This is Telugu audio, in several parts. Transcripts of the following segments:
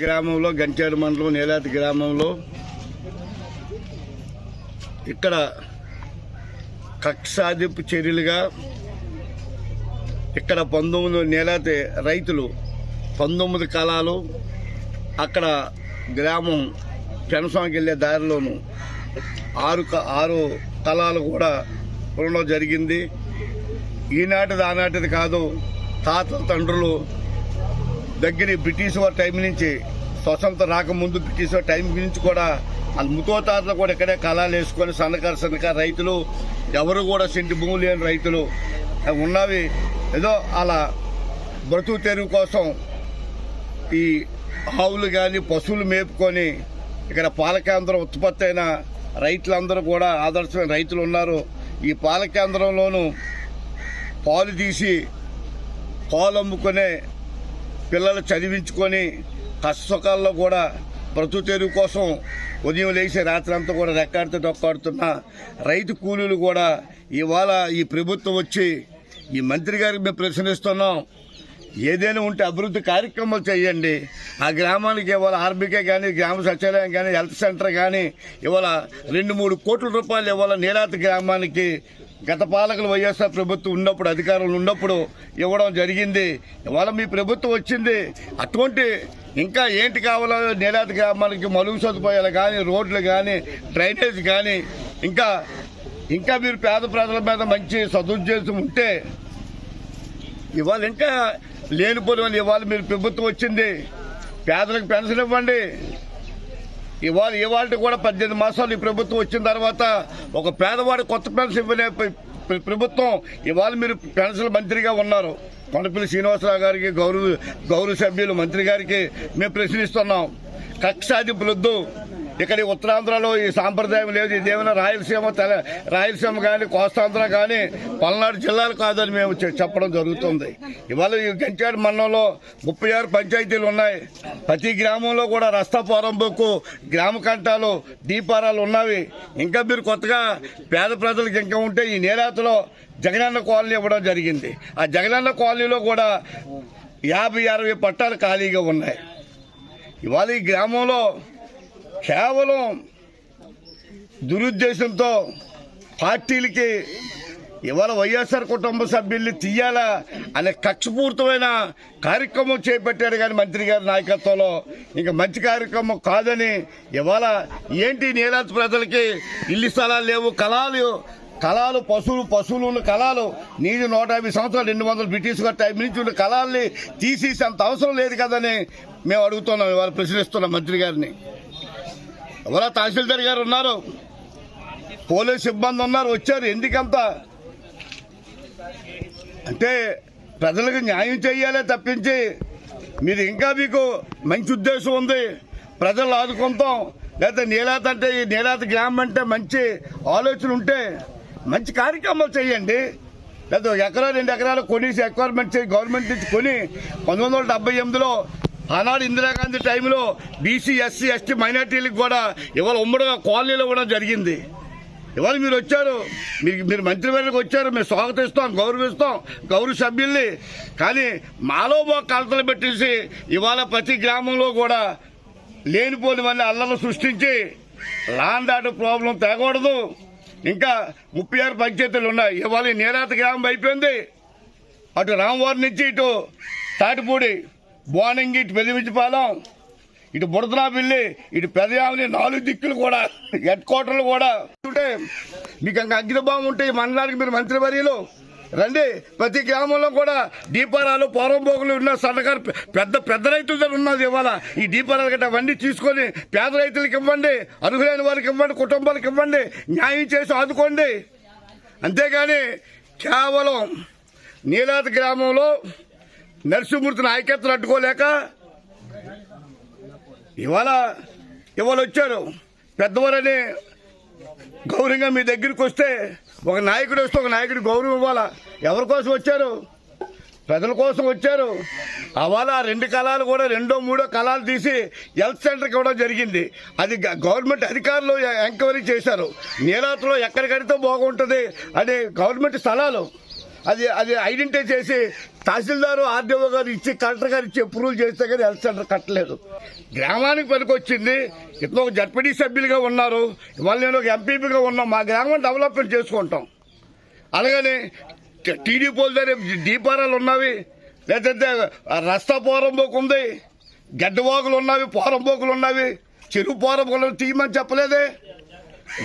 గ్రామంలో గంచేడు మండలం నేలాతి గ్రామంలో ఇక్కడ కక్షాదింపు చర్యలుగా ఇక్కడ పంతొమ్మిది నేలాతి రైతులు పంతొమ్మిది కళాలు అక్కడ గ్రామం పెనసాంకి వెళ్ళే దారిలోను ఆరు క- ఆరు కళాలు కూడా ఉండడం జరిగింది. ఈనాటిది ఆనాటిది కాదు తాత తండ్రులు దగ్గర బ్రిటిష్ వారి టైం నుంచి స్వతంత్ర రాకముందు బ్రిటిష్ వారి టైం నుంచి కూడా వాళ్ళు ముతోతాతలు కూడా ఇక్కడే కళాలు వేసుకొని సన్నకారు సన్నకారు రైతులు ఎవరు కూడా సెంటి భూమి లేని రైతులు ఉన్నవి. ఏదో అలా బ్రతుకు తెరువు కోసం ఈ ఆవులు కానీ పశువులు మేపుకొని ఇక్కడ పాలకేంద్రం ఉత్పత్తి అయిన రైతులందరూ కూడా ఆదర్శమైన రైతులు ఉన్నారు. ఈ పాలకేంద్రంలోనూ పాలు తీసి పాలు అమ్ముకునే పిల్లలు చదివించుకొని కష్టసుఖాల్లో కూడా బ్రతుకు తెరువు కోసం ఉదయం లేచి రాత్రి అంతా కూడా రెక్కాడుతూ డొక్కాడుతున్న రైతు కూలీలు కూడా ఇవాళ ఈ ప్రభుత్వం వచ్చి ఈ మంత్రి గారికి మేము ప్రశ్నిస్తున్నాం ఏదైనా ఉంటే అభివృద్ధి కార్యక్రమాలు చేయండి. ఆ గ్రామానికి ఇవాళ ఆర్బీకే కానీ గ్రామ సచివాలయం కానీ హెల్త్ సెంటర్ కానీ ఇవాళ రెండు మూడు కోట్ల రూపాయలు ఇవాళ నీరాత గ్రామానికి గత పాలకులు వైఎస్ఆర్ ప్రభుత్వం ఉన్నప్పుడు అధికారులు ఉన్నప్పుడు ఇవ్వడం జరిగింది. ఇవాళ మీ ప్రభుత్వం వచ్చింది. అటువంటి ఇంకా ఏంటి కావాలో నేలాది మనకి మలుగు సదుపాయాలు కానీ రోడ్లు కానీ డ్రైనేజ్ కానీ ఇంకా ఇంకా మీరు పేద ప్రజల మీద మంచి సదుద్దేశం ఉంటే ఇవాళ ఇంకా లేనిపోని వాళ్ళు ఇవాళ మీరు ప్రభుత్వం వచ్చింది. పేదలకు పెన్షన్ ఇవ్వండి. ఇవాళ ఇవాళ కూడా పద్దెనిమిది మాసాలు ఈ ప్రభుత్వం వచ్చిన తర్వాత ఒక పేదవాడు కొత్త పెన్షన్ ఇవ్వలే ప్రభుత్వం. ఇవాళ మీరు పెన్షన్ మంత్రిగా ఉన్నారు. కొండపల్లి శ్రీనివాసరావు గారికి గౌరవ గౌరవ సభ్యులు మంత్రి గారికి మేము ప్రశ్నిస్తున్నాం. కక్ష సాధింపులొద్దు. ఇక్కడ ఈ ఉత్తరాంధ్రలో ఈ సాంప్రదాయం లేదు. ఇదేమైనా రాయలసీమ తెల రాయలసీమ కానీ కోస్తాంధ్ర కానీ పల్నాడు జిల్లాలు కాదని మేము చెప్పడం జరుగుతుంది. ఇవాళ ఈ గంచాడు మండలంలో ముప్పై ఆరు పంచాయతీలు ఉన్నాయి. ప్రతి గ్రామంలో కూడా రస్తా పోరంబోకు గ్రామ కంటాలు దీపారాలు ఉన్నవి. ఇంకా మీరు కొత్తగా పేద ప్రజలకు ఇంకా ఉంటే ఈ నేరాతలో జగనన్న కాలనీ ఇవ్వడం జరిగింది. ఆ జగనన్న కాలనీలో కూడా యాభై అరవై పట్టాలు ఖాళీగా ఉన్నాయి. ఇవాళ ఈ గ్రామంలో కేవలం దురుద్దేశంతో పార్టీలకి ఇవాళ వైఎస్ఆర్ కుటుంబ సభ్యుల్ని తీయాలా అనే కక్షపూరితమైన కార్యక్రమం చేపట్టాడు కానీ మంత్రి గారి నాయకత్వంలో. ఇంకా మంచి కార్యక్రమం కాదని ఇవాళ ఏంటి నీలాతి ప్రజలకి ఇల్లు స్థలాలు లేవు కళాలు కళాలు పశువులు పశువులు ఉన్న కళాలు. నీది నూట యాభై సంవత్సరాలు రెండు వందలు బ్రిటిష్ గారి టైం నుంచి ఉన్న కళాల్ని తీసేసి అంత అవసరం లేదు కదని మేము అడుగుతున్నాం ఇవాళ ప్రశ్నిస్తున్నాం మంత్రి గారిని. ఎవరో తహసీల్దార్ గారు ఉన్నారు. పోలీస్ సిబ్బంది ఉన్నారు వచ్చారు ఎందుకంత? అంటే ప్రజలకు న్యాయం చేయాలే తప్పించి మీరు ఇంకా మీకు మంచి ఉద్దేశం ఉంది. ప్రజలు ఆదుకుంటాం. లేకపోతే నీలాత అంటే ఈ నీలాత గ్రామం అంటే మంచి ఆలోచన ఉంటే మంచి కార్యక్రమాలు చేయండి. లేదా ఎకరా రెండు ఎకరాలు కొనేసి ఎక్వైర్మెంట్ చేసి గవర్నమెంట్ నుంచి కొని పంతొమ్మిది వందల డెబ్బై ఎనిమిదిలో ఆనాడు ఇందిరాగాంధీ టైంలో బీసీ ఎస్సీ ఎస్టీ మైనార్టీలకు కూడా ఇవాళ ఉమ్మడిగా కాలనీలో ఇవ్వడం జరిగింది. ఇవాళ మీరు వచ్చారు. మీరు మీరు మంత్రివర్గకు వచ్చారు. మేము స్వాగతిస్తాం గౌరవిస్తాం గౌరవ సభ్యుల్ని. కానీ మాలో మా కలతలు పెట్టేసి ఇవాళ ప్రతి గ్రామంలో కూడా లేనిపోని వల్ల అల్లలు సృష్టించి లాండ్ ఆర్డర్ ప్రాబ్లం తేకూడదు. ఇంకా ముప్పై ఆరు పంచాయతీలు ఉన్నాయి. ఇవాళ నేరాత నీరాత గ్రామం అయిపోయింది. అటు రామవారి నుంచి ఇటు తాటిపూడి బోనంగి ఇటు పెదిమించిపాలెం ఇటు బుడదనాపిల్లి ఇటు పెదయామని నాలుగు దిక్కులు కూడా హెడ్ క్వార్టర్లు కూడా ఉంటే మీకు ఇంకా అగ్నిభావం ఉంటే ఈ మండలానికి మీరు మంత్రి మంత్రివర్యులు రండి ప్రతి గ్రామంలో కూడా దీపారాలు పోరంబోగులు ఉన్న సన్నగారు పెద్ద పెద్ద రైతుల దగ్గర ఉన్నది ఇవాళ. ఈ దీపారాలు గట్రా అవన్నీ తీసుకొని పేద రైతులకు ఇవ్వండి అర్హులైన వారికి ఇవ్వండి కుటుంబాలకు ఇవ్వండి న్యాయం చేసి ఆదుకోండి. అంతేగాని కేవలం నీలాది గ్రామంలో నరసింహమూర్తి నాయకత్వం అడ్డుకోలేక ఇవాళ ఇవాళ వచ్చారు. పెద్దవారని గౌరవంగా మీ దగ్గరికి వస్తే ఒక నాయకుడు వస్తే ఒక నాయకుడు గౌరవం ఇవ్వాలా? ఎవరి కోసం వచ్చారు? ప్రజల కోసం వచ్చారు. అవాళ రెండు కళాలు కూడా రెండో మూడో కళాలు తీసి హెల్త్ సెంటర్కి ఇవ్వడం జరిగింది. అది గ- గవర్నమెంట్ అధికారులు ఎంక్వైరీ చేశారు. నీలాతలో ఎక్కడ కడితే బాగుంటుంది అని గవర్నమెంట్ స్థలాలు. అది అది ఐడెంటిఫై చేసి తహసీల్దారు ఆర్డీఓ గారు ఇచ్చి కలెక్టర్ గారు ఇచ్చి అప్రూవల్ చేస్తే కానీ హెల్త్ సెంటర్ కట్టలేదు. గ్రామానికి పనికొచ్చింది. ఇతను ఒక జడ్పీటీ సభ్యులుగా ఉన్నారు. ఇవాళ నేను ఒక ఎంపీపీగా ఉన్నాం. మా గ్రామం డెవలప్మెంట్ చేసుకుంటాం. అలాగని టీడీ పోల్ దగ్గర దీపారాలు ఉన్నవి. లేదంటే రస్తా పోరంబోకు ఉంది. గడ్డవాకులు ఉన్నవి పోరంబోకులు ఉన్నవి. చెరువు పోరంబోకులు తీయమని చెప్పలేదే.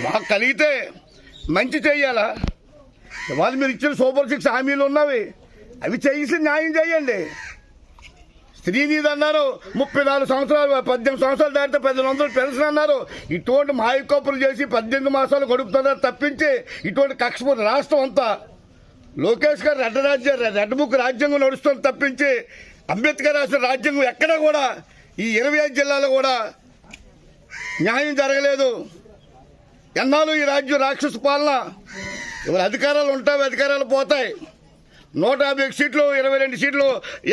మాకు కలిగితే మంచి చెయ్యాలా ఇవాళ మీరు ఇచ్చిన సూపర్ సిక్స్ హామీలు ఉన్నవి. అవి చేసి న్యాయం చేయండి. స్త్రీనిధి అన్నారు ముప్పై నాలుగు సంవత్సరాలు పద్దెనిమిది సంవత్సరాలు దాటితే పద్దెనిమిది వందలు పెన్షన్ అన్నారు. ఇటువంటి మాయకొప్పులు చేసి పద్దెనిమిది మాసాలు గడుపుతున్నారు తప్పించి ఇటువంటి కక్ష రాష్ట్రం అంతా లోకేష్ గారు రెడ్డ రాజ్య రెడ్ బుక్ రాజ్యాంగం నడుస్తుంది తప్పించి అంబేద్కర్ రాసిన రాజ్యాంగం ఎక్కడ కూడా ఈ ఇరవై ఐదు జిల్లాలో కూడా న్యాయం జరగలేదు. ఎన్నాళ్ళు ఈ రాజ్యం రాక్షస పాలన? ఇవాళ అధికారాలు ఉంటాయి అధికారాలు పోతాయి. నూట యాభై సీట్లు ఇరవై రెండు సీట్లు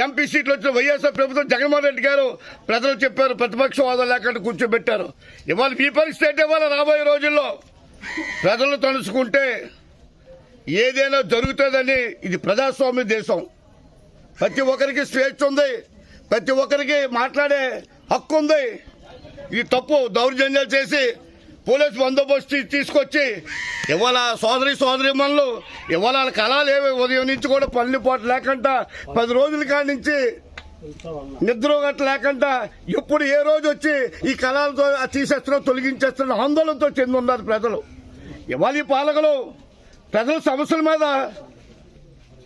ఎంపీ సీట్లు వచ్చిన వైఎస్ఆర్ ప్రభుత్వం జగన్మోహన్ రెడ్డి గారు ప్రజలు చెప్పారు ప్రతిపక్ష హోదా లేకుండా కూర్చోబెట్టారు. ఇవాళ మీ పరిస్థితి ఏంటి ఇవాళ రాబోయే రోజుల్లో ప్రజలు తలుచుకుంటే ఏదైనా జరుగుతుందని ఇది ప్రజాస్వామ్య దేశం. ప్రతి ఒక్కరికి స్వేచ్ఛ ఉంది ప్రతి ఒక్కరికి మాట్లాడే హక్కు ఉంది. ఇది తప్పు దౌర్జన్యాలు చేసి పోలీస్ బందోబస్తు తీసుకొచ్చి ఇవాళ సోదరి సోదరి మనలు ఇవాళ కళాలు ఏవి? ఉదయం నుంచి కూడా పనులు పోట లేకుండా పది రోజుల కాడి నుంచి నిద్ర గట్ట లేకుండా ఎప్పుడు ఏ రోజు వచ్చి ఈ కళాలతో తీసేస్తున్నా తొలగించేస్తున్న ఆందోళనతో చెంది ఉన్నారు ప్రజలు. ఇవాళ ఈ పాలకులు ప్రజల సమస్యల మీద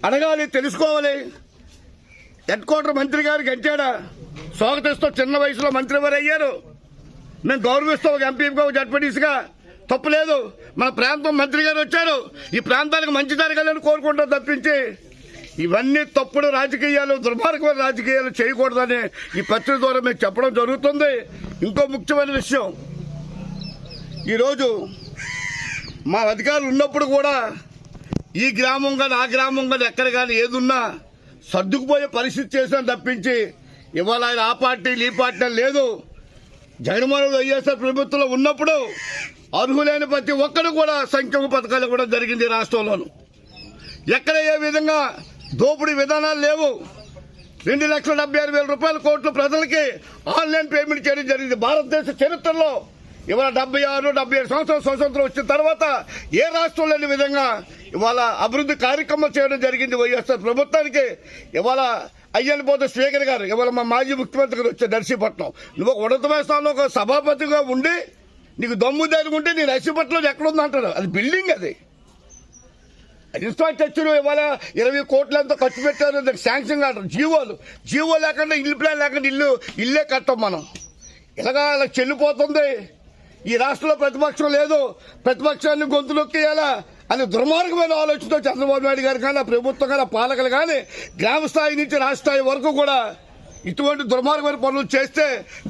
అడగాలి తెలుసుకోవాలి. హెడ్ క్వార్టర్ మంత్రి గారికి గంటాడా స్వాగతిస్తూ చిన్న వయసులో మంత్రి వారు అయ్యారు మేము గౌరవిస్తాం ఒక ఎంపీగా ఒక జడ్పీటీసీగా తప్పులేదు మన ప్రాంతం మంత్రి గారు వచ్చారు. ఈ ప్రాంతానికి మంచి జరగాలని కోరుకుంటాం తప్పించి. ఇవన్నీ తప్పుడు రాజకీయాలు దుర్మార్గమైన రాజకీయాలు చేయకూడదని ఈ పత్రిక ద్వారా మేము చెప్పడం జరుగుతుంది. ఇంకో ముఖ్యమైన విషయం. ఈరోజు మా అధికారులు ఉన్నప్పుడు కూడా ఈ గ్రామం కానీ ఆ గ్రామం కానీ ఎక్కడ కానీ ఏదున్నా సర్దుకుపోయే పరిస్థితి చేశాను తప్పించి. ఇవాళ ఆయన ఆ పార్టీ ఈ పార్టీ లేదు. జగన్మోహన్ రెడ్డి వైఎస్ఆర్ ప్రభుత్వంలో ఉన్నప్పుడు అర్హులైన ప్రతి ఒక్కరు కూడా సంక్షేమ పథకాలు కూడా జరిగింది ఈ రాష్ట్రంలోను. ఎక్కడ ఏ విధంగా దోపిడీ విధానాలు లేవు. రెండు లక్షల డెబ్బై ఆరు వేల రూపాయల కోట్లు ప్రజలకి ఆన్లైన్ పేమెంట్ చేయడం జరిగింది. భారతదేశ చరిత్రలో ఇవాళ డెబ్బై ఆరు డెబ్బై ఏడు సంవత్సరాల స్వతంత్రం వచ్చిన తర్వాత ఏ రాష్ట్రం లేని విధంగా ఇవాళ అభివృద్ధి కార్యక్రమం చేయడం జరిగింది వైఎస్ఆర్ ప్రభుత్వానికి. ఇవాళ అయ్యని పోతే స్పీకర్ గారు ఇవాళ మా మాజీ ముఖ్యమంత్రి గారు వచ్చారు నర్సీపట్నం. నువ్వు ఒక ఉన్నతమైన స్థానంలో ఒక సభాపతిగా ఉండి నీకు దమ్ము ధైర్యం ఉంటే నీ నర్సీపట్నంలో ఎక్కడుంది అంటారు. అది బిల్డింగ్ అది. ఇన్ఫ్రాస్ట్రక్చర్ ఇవాళ ఇరవై కోట్లంతా ఖర్చు పెట్టారు. దానికి శాంక్షన్ కాదు. జీవోలు. జీవో లేకుండా ఇల్లు ప్లాన్ లేకుండా ఇల్లు ఇల్లే కట్టాం మనం. ఇలాగా అలా చెల్లిపోతుంది. ఈ రాష్ట్రంలో ప్రతిపక్షం లేదు. ప్రతిపక్షాన్ని గొంతు నొక్కేయాలా? అని దుర్మార్గమైన ఆలోచనతో చంద్రబాబు నాయుడు గారు కానీ ప్రభుత్వం కానీ పాలకులు కానీ గ్రామ స్థాయి నుంచి రాష్ట్ర స్థాయి వరకు కూడా ఇటువంటి దుర్మార్గమైన పనులు చేస్తే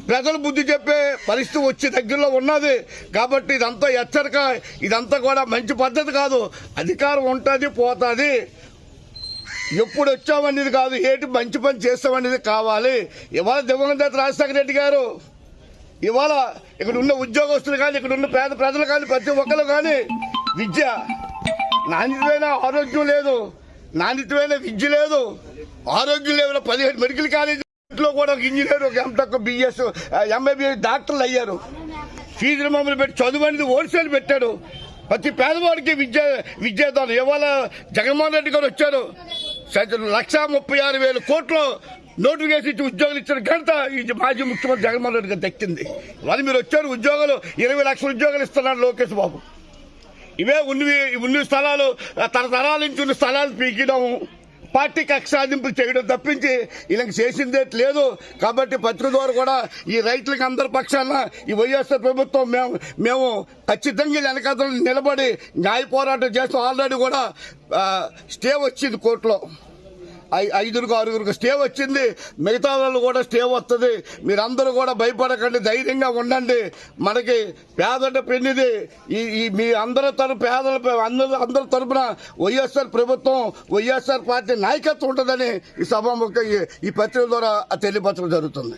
ప్రజలు బుద్ధి చెప్పే పరిస్థితి వచ్చే దగ్గరలో ఉన్నది. కాబట్టి ఇదంతా హెచ్చరిక ఇదంతా కూడా మంచి పద్ధతి కాదు. అధికారం ఉంటుంది పోతుంది. ఎప్పుడు వచ్చామనేది కాదు ఏంటి మంచి పని చేస్తామనేది కావాలి. ఇవాళ దివంగత రాజశేఖర రెడ్డి గారు ఇవాళ ఇక్కడ ఉన్న ఉద్యోగస్తులు కానీ ఇక్కడ ఉన్న పేద ప్రజలు కానీ ప్రతి ఒక్కరు కానీ విద్య నాణ్యమైన ఆరోగ్యం లేదు. నాణ్యతమైన విద్య లేదు. ఆరోగ్యం లేదు పదిహేడు మెడికల్ కాలేజీలో కూడా ఒక ఇంజనీర్ ఒక ఎంటెక్ బిఎస్ ఎంబీబీఎస్ డాక్టర్లు అయ్యారు. ఫీజులు మమ్మల్ని పెట్టి చదువు అనేది హోల్సేల్ పెట్టాడు ప్రతి పేదవాడికి విద్య విద్యాదానం ఇవాళ జగన్మోహన్ రెడ్డి గారు వచ్చారు. స- లక్ష ముప్పై ఆరు వేల కోట్లు నోటిఫికేషన్ ఇచ్చి ఉద్యోగులు ఇచ్చిన ఘనత ఈ మాజీ ముఖ్యమంత్రి జగన్మోహన్ రెడ్డి గారు దక్కింది వాళ్ళు మీరు వచ్చారు ఉద్యోగాలు ఇరవై లక్షల ఉద్యోగాలు ఇస్తున్నారు లోకేష్ బాబు. ఇవే ఉన్నవి ఉన్న స్థలాలు తరతరాల నుంచి ఉన్న స్థలాలు పీకినాము. పార్టీ కక్షాదింపులు చేయడం తప్పించి వీళ్ళకి చేసిందే లేదు. కాబట్టి పత్రిక ద్వారా కూడా ఈ రైతులకు అందరి పక్షాన ఈ వైఎస్ఆర్ ప్రభుత్వం మేము మేము ఖచ్చితంగా వెనకాతలు నిలబడి న్యాయ పోరాటం చేస్తాం. ఆల్రెడీ కూడా స్టే వచ్చింది కోర్టులో. ఐ- ఆరుగురికి స్టే వచ్చింది. మిగతా వాళ్ళు కూడా స్టే వస్తుంది మీరందరూ కూడా భయపడకండి. ధైర్యంగా ఉండండి. మనకి పేదట పెన్నిది. ఈ మీ అందరి తరపు పేదల అందరూ అందరి తరపున వైఎస్ఆర్ ప్రభుత్వం వైఎస్ఆర్ పార్టీ నాయకత్వం ఉంటుందని ఈ సభ ఈ పత్రిక ద్వారా తెలియపరచడం జరుగుతుంది.